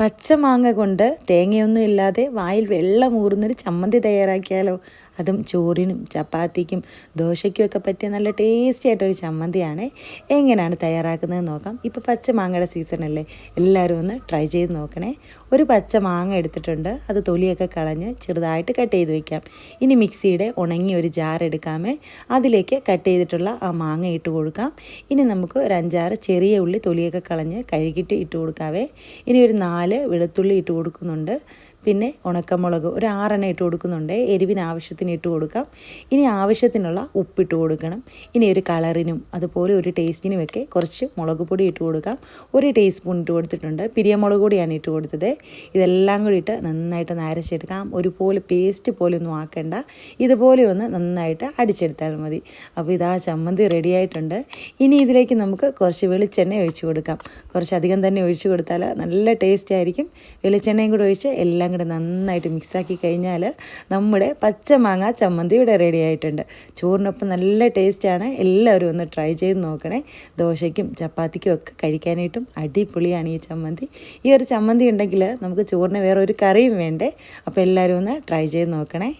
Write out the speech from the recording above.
പച്ചമാങ്ങ കൊണ്ട് തേങ്ങയൊന്നും ഇല്ലാതെ വായിൽ വെള്ളം ഊറുന്നൊരു ചമ്മന്തി തയ്യാറാക്കിയാലോ? അതും ചോറിനും ചപ്പാത്തിക്കും ദോശയ്ക്കും ഒക്കെ പറ്റിയ നല്ല ടേസ്റ്റി ആയിട്ടൊരു ചമ്മന്തിയാണ് എങ്ങനെയാണ് തയ്യാറാക്കുന്നത് നോക്കാം. ഇപ്പോൾ പച്ചമാങ്ങയുടെ സീസണല്ലേ എല്ലാവരും ഒന്ന് ട്രൈ ചെയ്ത് നോക്കണേ. ഒരു പച്ചമാങ്ങ എടുത്തിട്ടുണ്ട്. അത് തൊലിയൊക്കെ കളഞ്ഞ് ചെറുതായിട്ട് കട്ട് ചെയ്ത് വെക്കാം. ഇനി മിക്സിയുടെ ഉണങ്ങിയ ഒരു ജാർ എടുക്കാമേ. അതിലേക്ക് കട്ട് ചെയ്തിട്ടുള്ള ആ മാങ്ങ ഇട്ട് കൊടുക്കാം. ഇനി നമുക്ക് ഒരു അഞ്ചാറ് ചെറിയ ഉള്ളി തൊലിയൊക്കെ കളഞ്ഞ് കഴുകിയിട്ട് ഇട്ട് കൊടുക്കാവേ. ഇനി ഒരു നാല് വെളുത്തുള്ളി ഇട്ട് കൊടുക്കുന്നുണ്ട്. പിന്നെ ഉണക്കമുളക് ഒരു ആറെണ്ണം ഇട്ട് കൊടുക്കുന്നുണ്ട്. എരിവിന് ആവശ്യത്തിന് ഇട്ട് കൊടുക്കാം. ഇനി ആവശ്യത്തിനുള്ള ഉപ്പിട്ട് കൊടുക്കണം. ഇനി ഒരു കളറിനും അതുപോലെ ഒരു ടേസ്റ്റിനുമൊക്കെ കുറച്ച് മുളക് പൊടി ഇട്ട് കൊടുക്കാം. ഒരു ടീസ്പൂൺ ഇട്ട് കൊടുത്തിട്ടുണ്ട്. പിരിയമുളക് പൊടിയാണ് ഇട്ട് കൊടുത്തത്. ഇതെല്ലാം കൂടി ഇട്ട് നന്നായിട്ട് നരച്ചെടുക്കാം ഒരുപോലെ പേസ്റ്റ് പോലെ ഒന്നും ആക്കണ്ട. ഇതുപോലെ ഒന്ന് നന്നായിട്ട് അടിച്ചെടുത്താൽ മതി. അപ്പോൾ ഇതാ ചമ്മന്തി റെഡി ആയിട്ടുണ്ട്. ഇനി ഇതിലേക്ക് നമുക്ക് കുറച്ച് വെളിച്ചെണ്ണ ഒഴിച്ചു കൊടുക്കാം. കുറച്ചധികം തന്നെ ഒഴിച്ചു കൊടുത്താൽ നല്ല ടേസ്റ്റ് ആയിരിക്കും വെളിച്ചെണ്ണയും കൂടെ ഒഴിച്ച് എല്ലാം കൂടെ നന്നായിട്ട് മിക്സാക്കി കഴിഞ്ഞാൽ നമ്മുടെ പച്ചമാങ്ങ ചമ്മന്തി ഇവിടെ റെഡി ആയിട്ടുണ്ട്. ചോറിനൊപ്പം നല്ല ടേസ്റ്റാണ് എല്ലാവരും ഒന്ന് ട്രൈ ചെയ്ത് നോക്കണേ. ദോശയ്ക്കും ചപ്പാത്തിക്കും ഒക്കെ കഴിക്കാനായിട്ടും അടിപൊളിയാണ് ഈ ചമ്മന്തി. ഈ ഒരു ചമ്മന്തി ഉണ്ടെങ്കിൽ നമുക്ക് ചോറിന് വേറെ ഒരു കറിയും വേണ്ടേ? അപ്പോൾ എല്ലാവരും ഒന്ന് ട്രൈ ചെയ്ത് നോക്കണേ.